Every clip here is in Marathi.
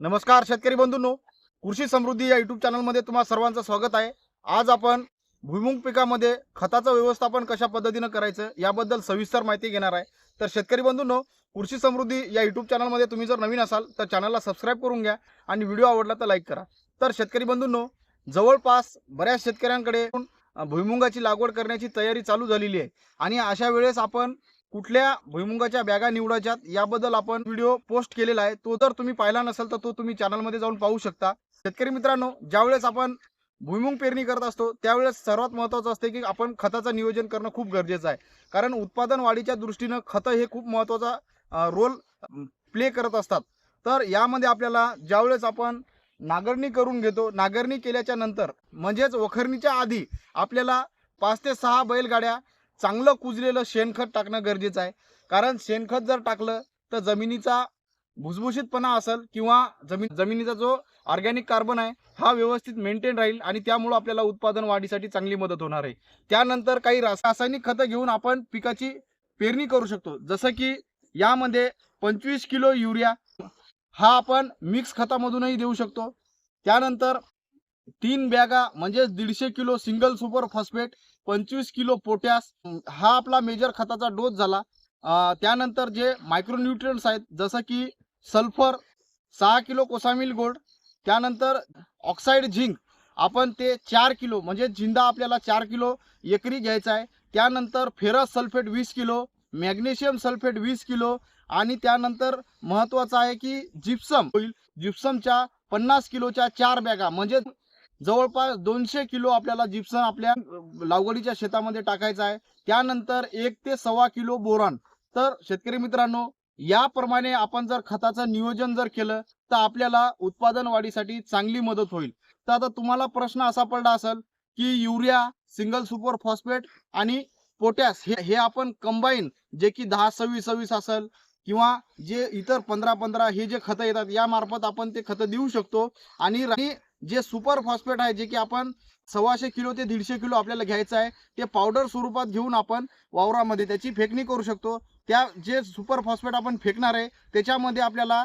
नमस्कार शेतकरी बंधूंनो कृषी समृद्धी या युट्यूब चॅनलमध्ये तुम्हा सर्वांचं स्वागत आहे. आज आपण भुईमुग पिकामध्ये खताचं व्यवस्थापन कशा पद्धतीनं करायचं याबद्दल सविस्तर माहिती घेणार आहे. तर शेतकरी बंधूंनो कृषी समृद्धी या युट्यूब चॅनलमध्ये तुम्ही जर नवीन असाल तर चॅनलला सबस्क्राईब करून घ्या आणि व्हिडिओ आवडला तर लाईक करा. तर शेतकरी बंधूंनो जवळपास बऱ्याच शेतकऱ्यांकडे भुईमुंगाची भुईमुगाची लागवड करण्याची तयारी चालू झालेली आहे. आणि अशा वेळेस आपण कुठल्या भुईमुगाच्या बॅगा निवडायच्यात याबद्दल आपण व्हिडिओ पोस्ट केलेला आहे. तो जर तुम्ही पाहिला नसेल तर तो तुम्ही चॅनलमध्ये जाऊन पाहू शकता. शेतकरी मित्रांनो ज्यावेळेस आपण भुईमुग पेरणी करत असतो त्यावेळेस सर्वात महत्त्वाचं असते की आपण खताचं नियोजन करणं खूप गरजेचं आहे. कारण उत्पादन वाढीच्या दृष्टीनं खतं हे खूप महत्त्वाचा रोल प्ले करत असतात. तर यामध्ये आपल्याला ज्यावेळेस आपण नांगरणी करून घेतो नांगरणी केल्याच्यानंतर म्हणजेच वखरणीच्या आधी आपल्याला पाच ते सहा बैलगाड्या चांगलं कुजलेलं शेणखत टाकणं गरजेचं आहे. कारण शेणखत जर टाकलं तर जमिनीचा भुसभुशीतपणा असेल किंवा जमीन जमिनीचा जो ऑर्गॅनिक कार्बन आहे हा व्यवस्थित मेंटेन राहील आणि त्यामुळं आपल्याला उत्पादन वाढीसाठी चांगली मदत होणार आहे. त्यानंतर काही रासायनिक खतं घेऊन आपण पिकाची पेरणी करू शकतो. जसं की यामध्ये पंचवीस किलो युरिया हा आपण मिक्स खतामधूनही देऊ शकतो. त्यानंतर तीन बॅगा म्हणजेच दीडशे किलो सिंगल सुपर फॉस्फेट पंचवीस किलो पोटॅश हा आपला मेजर खताचा डोस झाला. त्यानंतर जे मायक्रोन्युट्रियन्स आहेत जसं की सल्फर सहा किलो कोसामिल गोल्ड त्यानंतर ऑक्साईड झिंक आपण ते चार किलो म्हणजे जिंदा आपल्याला चार किलो एकरी घ्यायचा आहे. त्यानंतर फेरस सल्फेट वीस किलो मॅग्नेशियम सल्फेट वीस किलो आणि त्यानंतर महत्त्वाचं आहे की जिप्सम होईल जिप्समच्या पन्नास किलोच्या चार बॅगा म्हणजे जवळपास दोनशे किलो आपल्याला जिप्सम आपल्या लागवडीच्या शेतामध्ये टाकायचं आहे. त्यानंतर एक ते सव्वा किलो बोरान. तर शेतकरी मित्रांनो याप्रमाणे आपण जर खताचं नियोजन जर केलं तर आपल्याला उत्पादन वाढीसाठी चांगली मदत होईल. तर आता तुम्हाला प्रश्न असा पडला असेल की युरिया सिंगल सुपर फॉस्फेट आणि पोटॅश हे हे आपण कंबाईन जे की दहा सव्वीस सव्वीस असेल किंवा जे इतर पंधरा पंधरा हे जे खतं येतात या मार्फत आपण ते खतं देऊ शकतो. आणि आणि जे सुपर फॉस्फेट आहे जे की आपण सव्वाशे किलो ते दीडशे किलो आपल्याला घ्यायचं आहे ते पावडर स्वरूपात घेऊन आपण वावरामध्ये त्याची फेकणी करू शकतो. त्या जे सुपर फॉस्फेट आपण फेकणार आहे त्याच्यामध्ये आपल्याला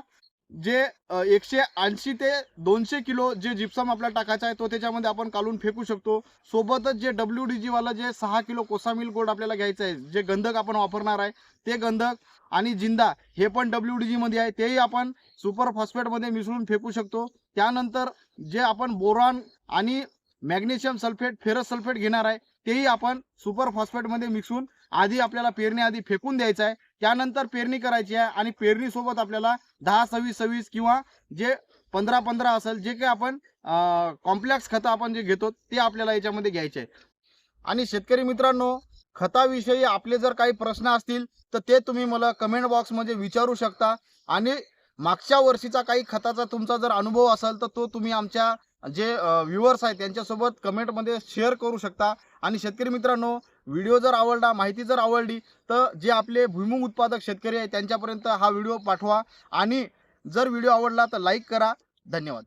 जे एकशे ऐंशी ते दोनशे किलो जे जिप्सम आपल्याला टाकायचा आहे तो त्याच्यामध्ये आपण काढून फेकू शकतो. सोबतच जे डब्ल्यू डी जीवाला जे सहा किलो कोसामिल गोड आपल्याला घ्यायचं आहे जे गंधक आपण वापरणार आहे ते गंधक आणि जिंदा हे पण डब्ल्यू डी जीमध्ये आहे तेही आपण सुपर फॉस्फेटमध्ये मिसळून फेकू शकतो. त्यानंतर जे आपण बोरॉन आणि मॅग्नेशियम सल्फेट फेरस सल्फेट घेणार आहे तेही आपण सुपर फॉस्फेटमध्ये मिसळून आधी आपल्याला पेरण्याआधी फेकून द्यायचं आहे. त्यानंतर पेरणी करायची आहे आणि पेरणीसोबत आपल्याला दहा सव्वीस सव्वीस किंवा जे पंधरा पंधरा असेल जे काही आपण कॉम्प्लेक्स खतं आपण जे घेतो ते आपल्याला याच्यामध्ये घ्यायचे आहे आणि शेतकरी मित्रांनो खताविषयी आपले जर काही प्रश्न असतील तर ते तुम्ही मला कमेंट बॉक्समध्ये विचारू शकता. आणि मागच्या वर्षीचा काही खताचा तुमचा जर अनुभव असेल तर तो तुम्ही आमच्या जे व्ह्युअर्स आहेत त्यांच्यासोबत कमेंटमध्ये शेअर करू शकता. आणि शेतकरी मित्रांनो व्हिडिओ जर आवडला माहिती जर आवडली तर जे आपले भुईमुग उत्पादक शेतकरी आहेत त्यांच्यापर्यंत हा व्हिडिओ पाठवा. आणि जर व्हिडिओ आवडला तर लाईक करा. धन्यवाद.